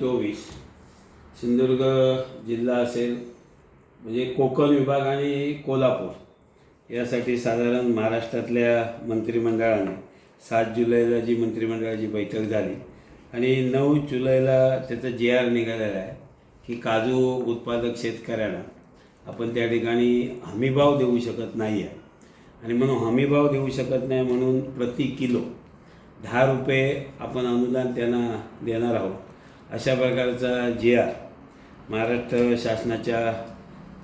चोवीस. सिंधुदुर्ग जिल्हा असेल म्हणजे कोकण विभाग आणि कोल्हापूर. यासाठी साधारण महाराष्ट्रातल्या मंत्रिमंडळाने सात जुलैला जी मंत्रिमंडळाची बैठक झाली आणि नऊ जुलैला त्याचा जे आर निघालेला आहे की काजू उत्पादक शेतकऱ्यांना आपण त्या ठिकाणी हमीभाव देऊ शकत नाही आहे. आणि म्हणून हमीभाव देऊ शकत नाही म्हणून प्रति किलो दहा रुपये आपण अनुदान त्यांना देणार आहोत. अशा प्रकारचा जी आर महाराष्ट्र शासनाच्या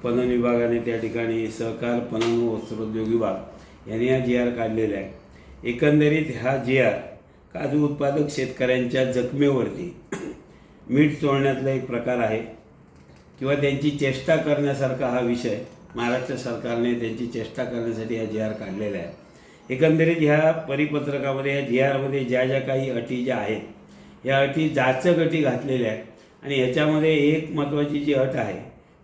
पणन विभागाने त्या ठिकाणी सहकार पणन वस्त्रोद्योग विभाग यांनी हा जी आर काढलेला आहे. एकंदरीत हा जी आर काजू उत्पादक शेतकऱ्यांच्या जखमेवरती मीठ चोळण्यातला एक प्रकार आहे किंवा त्यांची चेष्टा करण्यासारखा हा विषय महाराष्ट्र सरकारने त्यांची चेष्टा करण्यासाठी हा जी आर काढलेला आहे. एकंदरीत ह्या परिपत्रकामध्ये या जी आरमध्ये ज्या ज्या काही अटी ज्या आहेत या अटी जाचक अटी घातलेल्या आहेत. आणि याच्यामध्ये एक महत्त्वाची जी अट आहे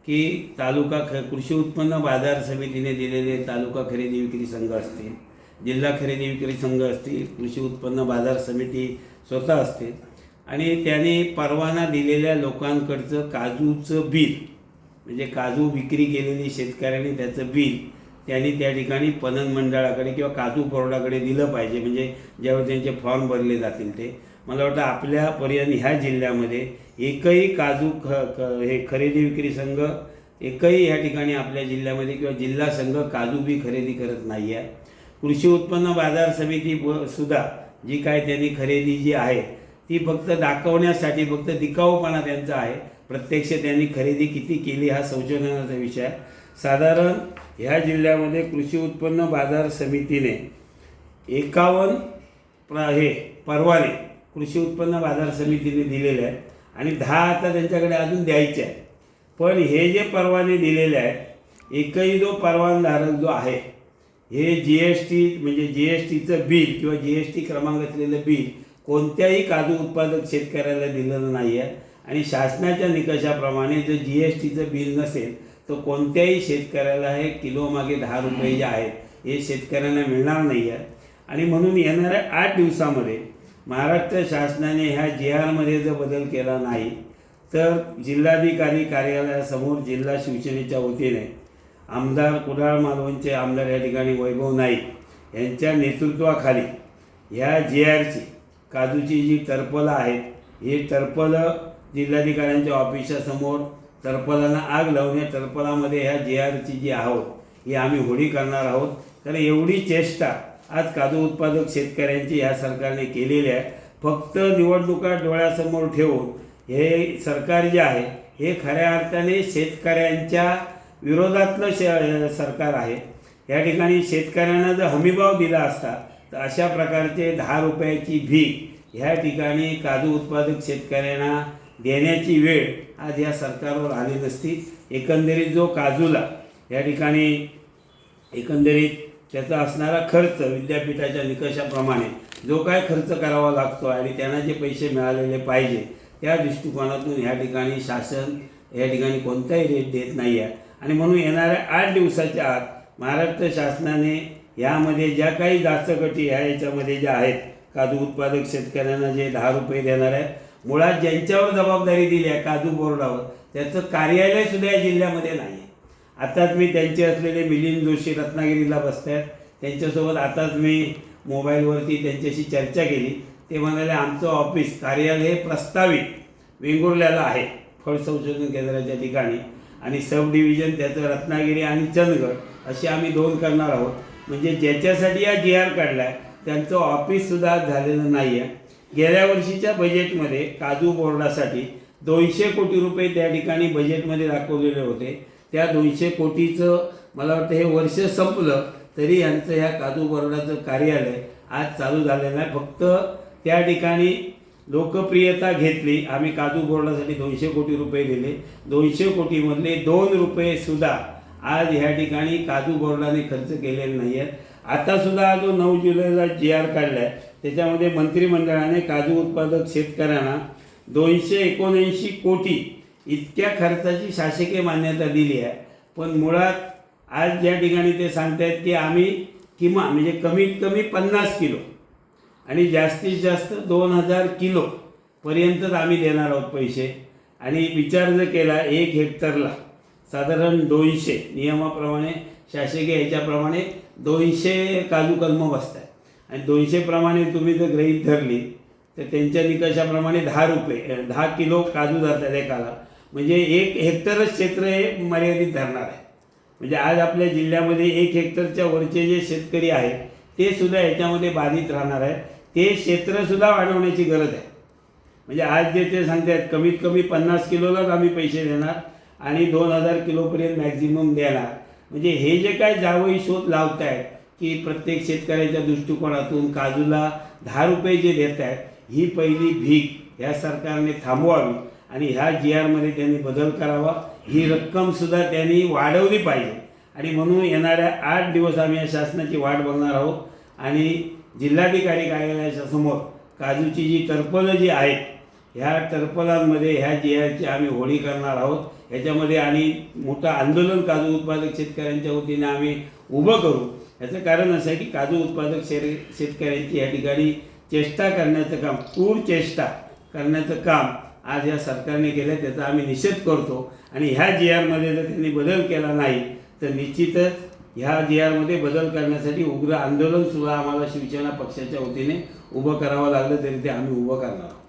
की तालुका ख कृषी उत्पन्न बाजार समितीने दिलेले तालुका खरेदी विक्री संघ असतील जिल्हा खरेदी विक्री संघ असतील कृषी उत्पन्न बाजार समिती स्वतः असतील. आणि त्याने परवाना दिलेल्या लोकांकडचं काजूचं बिल म्हणजे काजू विक्री केलेली शेतकऱ्यांनी त्याचं बिल त्यांनी त्या ठिकाणी पणन मंडळाकडे किंवा काजू बोर्डाकडे दिलं पाहिजे. म्हणजे ज्यावेळी त्यांचे फॉर्म भरले जातील ते. मला वाटतं आपल्या पर्याने ह्या जिल्ह्यामध्ये एकही काजू ख क हे खरेदी विक्री संघ एकही ह्या ठिकाणी आपल्या जिल्ह्यामध्ये किंवा जिल्हा संघ काजू बी खरेदी करत नाही आहे कृषी उत्पन्न बाजार समिती सुद्धा जी काय त्यांनी खरेदी जी आहे ती फक्त दाखवण्यासाठी फक्त दिखाऊपणा त्यांचा आहे. प्रत्यक्ष त्यांनी खरेदी किती केली हा संशोधनाचा विषय आहे. साधारण ह्या जिल्ह्यामध्ये कृषी उत्पन्न बाजार समितीने एकावन्न प्र हे परवाने कृषी उत्पन्न बाजार समितीने दिलेले आहेत. आणि दहा आता त्यांच्याकडे अजून द्यायचे आहेत. पण हे जे परवाने दिलेले आहेत एकही जो परवानधारक जो आहे हे जी एस टी म्हणजे जी एस टीचं बिल किंवा जी एस टी क्रमांक असलेलं बिल कोणत्याही काजू उत्पादक शेतकऱ्याला दिलेलं नाही आहे आणि शासनाच्या निकषाप्रमाणे जर जी एस टीचं बिल नसेल तर कोणत्याही शेतकऱ्याला हे किलोमागे दहा रुपये जे आहेत हे शेतकऱ्यांना मिळणार नाही आहे आणि म्हणून येणाऱ्या आठ दिवसामध्ये महाराष्ट्र शासनाने ह्या जी आरमध्ये जर बदल केला नाही तर जिल्हाधिकारी कार्यालयासमोर जिल्हा शिवसेनेच्या वतीने आमदार कुडाळ मालवणचे आमदार या ठिकाणी वैभव नाईक यांच्या नेतृत्वाखाली ह्या जे आरची काजूची जी टर्पलं आहेत ही टर्पलं जिल्हाधिकाऱ्यांच्या ऑफिसासमोर टर्पलांना आग लावून या टर्पलामध्ये ह्या जे आरची जी आहोत ही आम्ही होळी करणार आहोत. कारण एवढी चेष्टा आज काजू उत्पादक शेतकऱ्यांची ह्या सरकारने केलेले आहे फक्त निवडणुका डोळ्यासमोर ठेवून हे सरकार जे आहे हे खऱ्या अर्थाने शेतकऱ्यांच्या विरोधातलं शे सरकार आहे. या ठिकाणी शेतकऱ्यांना जर हमीभाव दिला असता तर अशा प्रकारचे दहा रुपयाची भीक ह्या ठिकाणी काजू उत्पादक शेतकऱ्यांना देण्याची वेळ आज या सरकारवर आली नसती. एकंदरीत जो काजूला या ठिकाणी एकंदरीत त्याचा असणारा खर्च विद्यापीठाच्या निकषाप्रमाणे जो काय खर्च करावा लागतो आणि त्यांना जे पैसे मिळालेले पाहिजे त्या दृष्टिकोनातून ह्या ठिकाणी शासन या ठिकाणी कोणताही रेट देत नाही आहे आणि म्हणून येणाऱ्या आठ दिवसाच्या आत महाराष्ट्र शासनाने यामध्ये ज्या काही जास्त गटी ह्या याच्यामध्ये ज्या आहेत काजू उत्पादक शेतकऱ्यांना जे दहा रुपये देणार आहेत मुळात ज्यांच्यावर जबाबदारी दिली आहे काजू बोर्डावर त्याचं कार्यालयसुद्धा या जिल्ह्यामध्ये नाही आहे आताच मी त्यांचे असलेले मिलिंद जोशी रत्नागिरीला बसत आहेत त्यांच्यासोबत आताच मी मोबाईलवरती त्यांच्याशी चर्चा केली. ते म्हणाले आमचं ऑफिस कार्यालय हे प्रस्तावित वेंगुर्ल्याला आहे फळ संशोधन केंद्राच्या ठिकाणी. आणि सब डिव्हिजन त्याचं रत्नागिरी आणि चंदगड असे आम्ही दोन करणार आहोत. म्हणजे ज्याच्यासाठी हा जी आर काढला आहे त्यांचं ऑफिससुद्धा झालेलं नाही आहे गेल्या वर्षीच्या बजेटमध्ये काजू बोर्डासाठी दोनशे कोटी रुपये त्या ठिकाणी बजेटमध्ये दाखवलेले होते. त्या दोनशे कोटीचं मला वाटतं हे वर्ष संपलं तरी यांचं ह्या काजू बोर्डाचं कार्यालय आज चालू झालेलं आहे फक्त त्या ठिकाणी लोकप्रियता घेतली. आम्ही काजू बोर्डासाठी दोनशे कोटी रुपये दिले. दोनशे कोटीमधले दोन रुपये सुद्धा आज ह्या ठिकाणी काजू बोर्डाने खर्च केलेले नाही आहेत आतासुद्धा जो नऊ जुलैला जी आर काढला आहे त्याच्यामध्ये मंत्रिमंडळाने काजू उत्पादक शेतकऱ्यांना दोनशे एकोणऐंशी कोटी इतक्या खर्चाची शासकीय मान्यता दिली आहे. पण मुळात आज ज्या ठिकाणी ते सांगतायत की आम्ही किमान म्हणजे कमीत कमी पन्नास किलो आणि जास्तीत जास्त दोन हजार किलो पर्यंतच आम्ही देणार आहोत पैसे. आणि विचार जर केला एक हेक्टरला साधारण दोनशे नियमाप्रमाणे शासकीय ह्याच्याप्रमाणे दोनशे काजू कलम बसतात आणि दोनशेप्रमाणे तुम्ही जर गृहीत धरली तर त्यांच्या निकषाप्रमाणे दहा रुपये दहा किलो काजू जातात एकाला. म्हणजे एक हेक्टरच क्षेत्र हे मर्यादित धरणार आहे. म्हणजे आज आपल्या जिल्ह्यामध्ये एक हेक्टरच्या वरचे जे शेतकरी आहेत ते सुद्धा याच्यामध्ये बाधित राहणार आहे ते क्षेत्रसुद्धा वाढवण्याची गरज आहे. म्हणजे आज जे ते सांगतात कमीत कमी पन्नास किलोलाच आम्ही पैसे देणार आणि दोन हजार किलोपर्यंत मॅक्झिमम देणार. म्हणजे हे जे काय जावई शोध लावत आहेत की प्रत्येक शेतकऱ्याच्या दृष्टिकोनातून काजूला दहा रुपये जे देत आहेत ही पहिली भीक या सरकारने थांबवावी. आणि ह्या जी आरमध्ये त्यांनी बदल करावा. ही रक्कमसुद्धा त्यांनी वाढवली पाहिजे. आणि म्हणून येणाऱ्या आठ दिवस आम्ही या शासनाची वाट बघणार आहोत. आणि जिल्हाधिकारी कार्यालयाच्या समोर काजूची जी टर्पलं जी आहेत ह्या टर्पलांमध्ये ह्या जी आरची आम्ही होळी करणार आहोत. ह्याच्यामध्ये आणि मोठं आंदोलन काजू उत्पादक शेतकऱ्यांच्या वतीने आम्ही उभं करू. याचं कारण असं आहे की काजू उत्पादक शेर शेतकऱ्यांची या ठिकाणी चेष्टा करण्याचं काम क्रूर चेष्टा करण्याचं काम आज या सरकारने केलं त्याचा आम्ही निषेध करतो. आणि ह्या जी आरमध्ये जर त्यांनी बदल केला नाही तर निश्चितच ह्या जी आरमध्ये बदल करण्यासाठी उग्र आंदोलनसुद्धा आम्हाला शिवसेना पक्षाच्या वतीने उभं करावं लागलं तरी ते आम्ही उभं करणार आहोत.